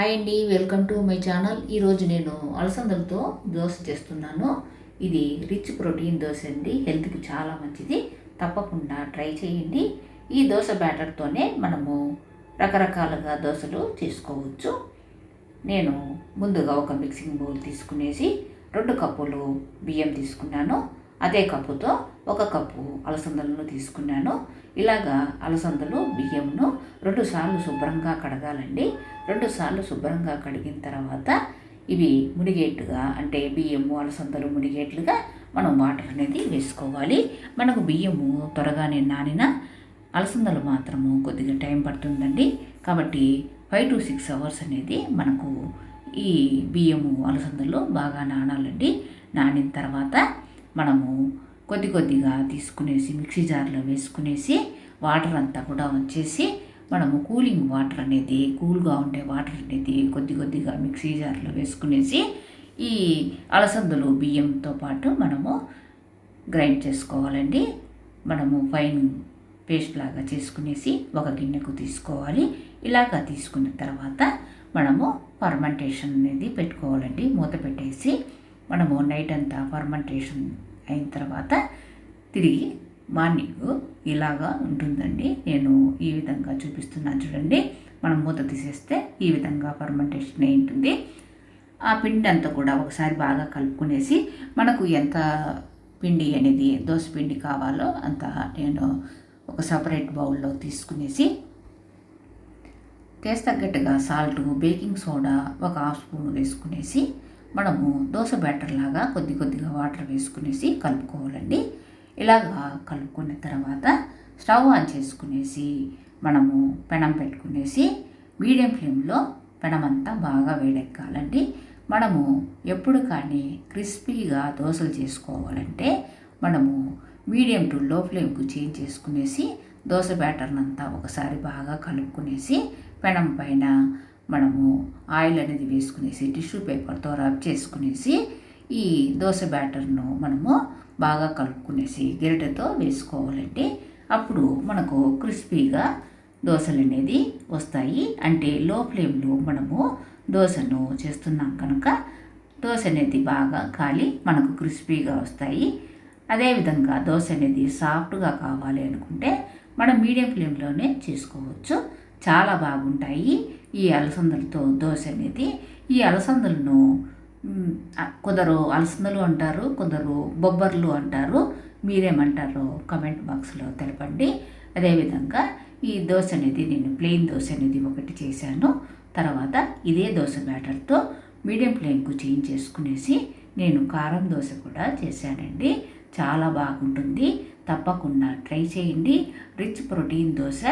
Hi అండి welcome to my channel ఈరోజు నేను అలసందలతో దోశ చేస్తున్నాను. ఇది రిచ్ ప్రోటీన్ దోశ అండి. హెల్త్కి చాలా మంచిది. తప్పకుండా ట్రై చేయండి. ఈ దోశ బ్యాటర్తోనే మనము రకరకాలుగా దోశలు చేసుకోవచ్చు. నేను ముందుగా ఒక మిక్సింగ్ బౌల్ తీసుకునేసి రెండు కప్పులు బియ్యం తీసుకున్నాను. అదే కప్పుతో ఒక కప్పు అలసందలను తీసుకున్నాను. ఇలాగా అలసందలు బియ్యంను రెండు సార్లు శుభ్రంగా కడగాలండి. రెండు సార్లు శుభ్రంగా కడిగిన తర్వాత ఇవి మునిగేట్టుగా అంటే బియ్యము అలసందలు మునిగేట్లుగా మనం వాటర్ అనేది వేసుకోవాలి. మనకు బియ్యము త్వరగానే నానిన అలసందలు మాత్రము కొద్దిగా టైం పడుతుందండి. కాబట్టి ఫైవ్ టు సిక్స్ అవర్స్ అనేది మనకు ఈ బియ్యము అలసందలు బాగా నానాలండి. నానిన తర్వాత మనము కొద్ది కొద్దిగా తీసుకునేసి మిక్సీ జార్లో వేసుకునేసి వాటర్ అంతా కూడా వచ్చేసి మనము కూలింగ్ వాటర్ అనేది కూల్గా ఉండే వాటర్ అనేది కొద్ది కొద్దిగా మిక్సీ జార్లో వేసుకునేసి ఈ అలసందలు బియ్యంతో పాటు మనము గ్రైండ్ చేసుకోవాలండి. మనము ఫైన్ పేస్ట్ లాగా చేసుకునేసి ఒక గిన్నెకు తీసుకోవాలి. ఇలాగా తీసుకున్న తర్వాత మనము ఫర్మెంటేషన్ అనేది పెట్టుకోవాలండి. మూత పెట్టేసి మనము నైట్ అంతా ఫర్మెంటేషన్ అయిన తర్వాత తిరిగి మార్నింగ్ ఇలాగా ఉంటుందండి. నేను ఈ విధంగా చూపిస్తున్నాను చూడండి. మనం మూత తీసేస్తే ఈ విధంగా ఫర్మెంటేషన్ అయి ఉంటుంది. ఆ పిండి అంతా కూడా ఒకసారి బాగా కలుపుకునేసి మనకు ఎంత పిండి అనేది దోశ పిండి కావాలో అంత నేను ఒక సపరేట్ బౌల్లో తీసుకునేసి టేస్ట్ తగ్గట్టుగా సాల్ట్ బేకింగ్ సోడా ఒక హాఫ్ స్పూన్ వేసుకునేసి మనము దోశ బ్యాటర్ లాగా కొద్ది కొద్దిగా వాటర్ వేసుకునేసి కలుపుకోవాలండి. ఇలాగా కలుపుకున్న తర్వాత స్టవ్ ఆన్ చేసుకునేసి మనము పెనం పెట్టుకునేసి మీడియం ఫ్లేమ్లో పెనం అంతా బాగా వేడెక్కాలండి. మనము ఎప్పుడు కానీ క్రిస్పీగా దోశలు చేసుకోవాలంటే మనము మీడియం టు లో ఫ్లేమ్కు చేంజ్ చేసుకునేసి దోశ బ్యాటర్నంతా ఒకసారి బాగా కలుపుకునేసి పెనం పైన మనము ఆయిల్ అనేది వేసుకునేసి టిష్యూ పేపర్తో రబ్ చేసుకునేసి ఈ దోశ బ్యాటర్ను మనము బాగా కలుపుకునేసి గిరిటతో వేసుకోవాలండి అప్పుడు మనకు క్రిస్పీగా దోశలు అనేది వస్తాయి. అంటే లో ఫ్లేమ్లో మనము దోశను చేస్తున్నాం కనుక దోశ అనేది బాగా కాలి మనకు క్రిస్పీగా వస్తాయి. అదేవిధంగా దోశ అనేది సాఫ్ట్గా కావాలి అనుకుంటే మనం మీడియం ఫ్లేమ్లోనే చేసుకోవచ్చు. చాలా బాగుంటాయి. ఈ అలసందలతో దోశ అనేది. ఈ అలసందలను కొందరు అలసందలు అంటారు కొందరు బొబ్బర్లు అంటారు. మీరేమంటారో కమెంట్ బాక్స్లో తెలపండి. అదేవిధంగా ఈ దోశ అనేది నేను ప్లెయిన్ దోశ అనేది ఒకటి చేశాను. తర్వాత ఇదే దోశ బ్యాటర్తో మీడియం ఫ్లేమ్కు చేంజ్ చేసుకునేసి నేను కారం దోశ కూడా చేశానండి. చాలా బాగుంటుంది. తప్పకుండా ట్రై చేయండి. రిచ్ ప్రోటీన్ దోశ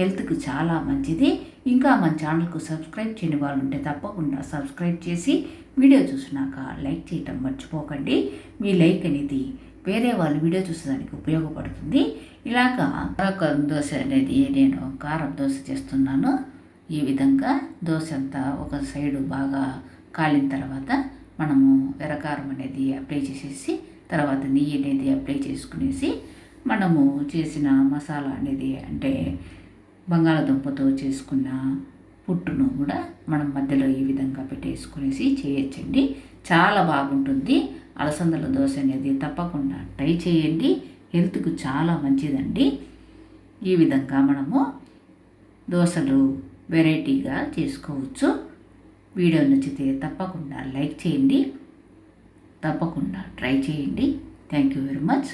హెల్త్కి చాలా మంచిది. ఇంకా మన ఛానల్కు సబ్స్క్రైబ్ చేయని వాళ్ళు ఉంటే తప్పకుండా సబ్స్క్రైబ్ చేసి వీడియో చూసినాక లైక్ చేయటం మర్చిపోకండి. మీ లైక్ అనేది వేరే వాళ్ళు వీడియో చూసేదానికి ఉపయోగపడుతుంది. ఇలాగా మరొక దోశ అనేది నేను కారం దోశ చేస్తున్నాను. ఈ విధంగా దోశ అంతా ఒక సైడు బాగా కాలిన తర్వాత మనము ఎర్రకారం అనేది అప్లై చేసేసి తర్వాత నెయ్యి అనేది అప్లై చేసుకునేసి మనము చేసిన మసాలా అనేది అంటే బంగాళాదుంపతో చేసుకున్న పుట్టును కూడా మనం మధ్యలో ఈ విధంగా పెట్టేసుకునేసి చేయొచ్చండి. చాలా బాగుంటుంది. అలసందల దోశ అనేది తప్పకుండా ట్రై చేయండి. హెల్త్కు చాలా మంచిదండి. ఈ విధంగా మనము దోశలు వెరైటీగా చేసుకోవచ్చు. వీడియో నచ్చితే తప్పకుండా లైక్ చేయండి. తప్పకుండా ట్రై చేయండి. Thank you very much.